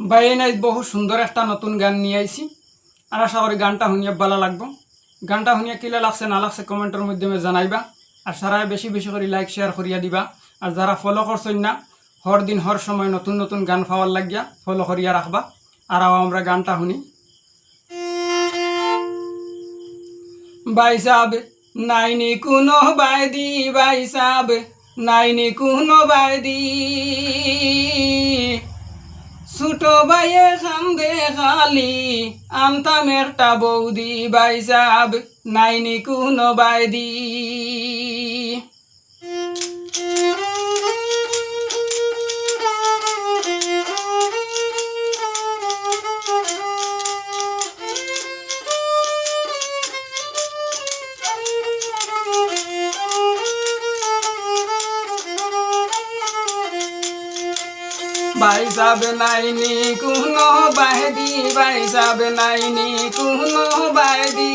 বাইনাই বহু সুন্দর একটা নতুন গান নিয়ে আইছি। আর আশা করি গানটা শুনিয়ে ভালো লাগবো। গানটা শুনিয়ে কিলা লাগছে না লাগছে কমেন্টের মাধ্যমে জানাইবা। আর সারাই বেশি বেশি করে লাইক শেয়ার করিয়া দিবা। আর যারা ফলো করছেন না, হর দিন হর সময় নতুন নতুন গান পাওয়ার লাগিয়া ফলো করিয়া রাখবা। আর আমরা গানটা শুনি। ভাই সাহেব নাইনি কোনো বাইদি ভাই সাহেব নাইনি কোনো বাইদি ছোট ভাইয়ে খান্দে খালি আনতাম একটা বৌদি বাই সাহেব নাইনি কোনো বাইদি। ভাই সাহেব নাইনি কোনো বাইদি ভাই সাহেব নাইনি কোনো বাইদি।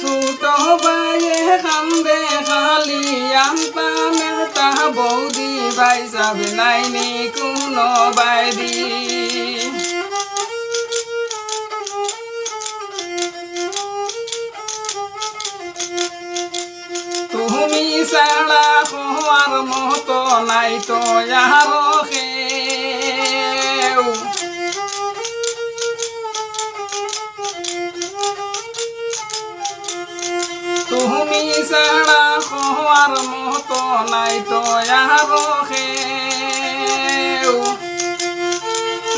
ছোট বাইয়ে খান্দে খালি আনতাম একটা বৌদি ভাই সাহেব নাইনি কোনো বাইদি। নাই তো আর তুমি ছাড়া হওয়ার মতো নাই তো আর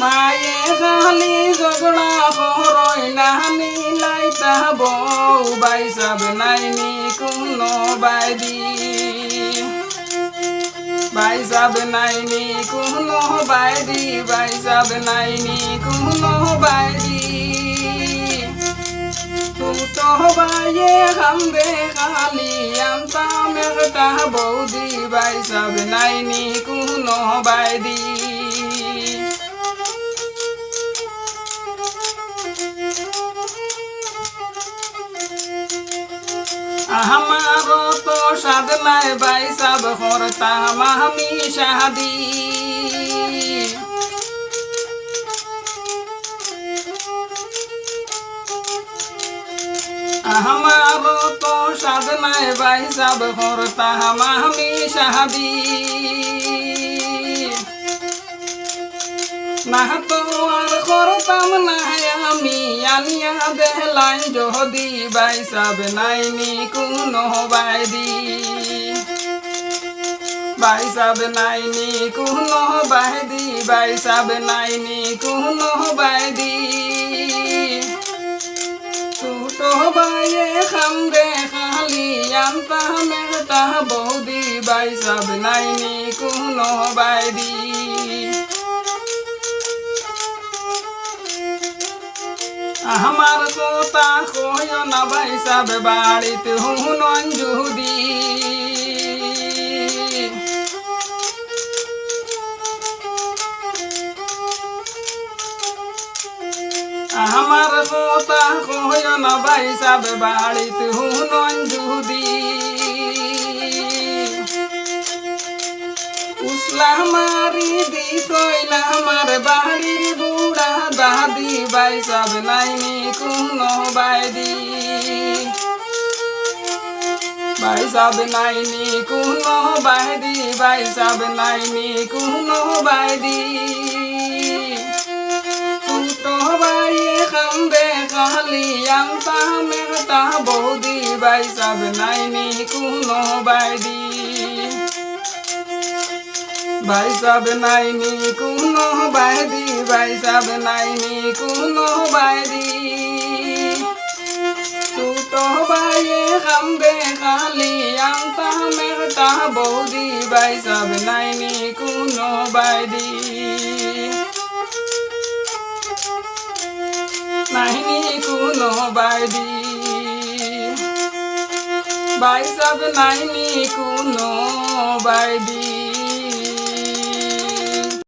মায়ে খালি ঝগড়া হরই নাহানি লাইতা বউ বাই সব নাইনি কোনো বাইদি বাই সব নাইনি কোনো বাইরি বাই সব নাইনি কোনো বাইদি। তো বাইয়ে হামবে খালি আনতাম একটা বৌদি বাই সব নাইনি কোনো বাইদি। আমারও তো সাধনায় বাই, সব করতাম আমি শাদি আমারও তো সাধনায় বাই, সব করতাম আমি শাদি না তো আর করতাম আনিয়া দেহলাই যদি বাই সব নাইনি কোনো বাইদি। বাই সব নাইনি কোনো বাইদি, বাই সব নাইনি কোনো বাইদি। ছোট বাইয়ে খান্দে খালি আনতাম একটা বৌদি, বাই সব নাইনি কোনো বাইদি। আমার কথা কয় না ভাই, সব বাড়িতে হুন অঞ্জুদি। আমার কথা কয় না ভাই, সব বাড়িতে হুন অঞ্জুদি। উসলা মারি দি কইলা আমার বাড়ির বুড়া দাদি বাই সব নাইনি কোনো বাইদি। বাই সব নাইনি কোনো বাইদি বাই সব নাইনি কোনো বাইদি। ছোট বাইয়ে খান্দে খালি আনতাম একটা বৌদি বাই সব নাইনি কোনো বাইদি। ভাই সব নাইনি, কোনো বাইদি ভাই সব নাইনি, কোনো বাইদি ছোট বাইয়ে খান্দে খালি আনতাম একটা বৌদি, ভাই সব নাইনি, কোনো বাইদি নাইনি, কোনো বাইদি ভাই সব নাইনি, কোনো বাইদি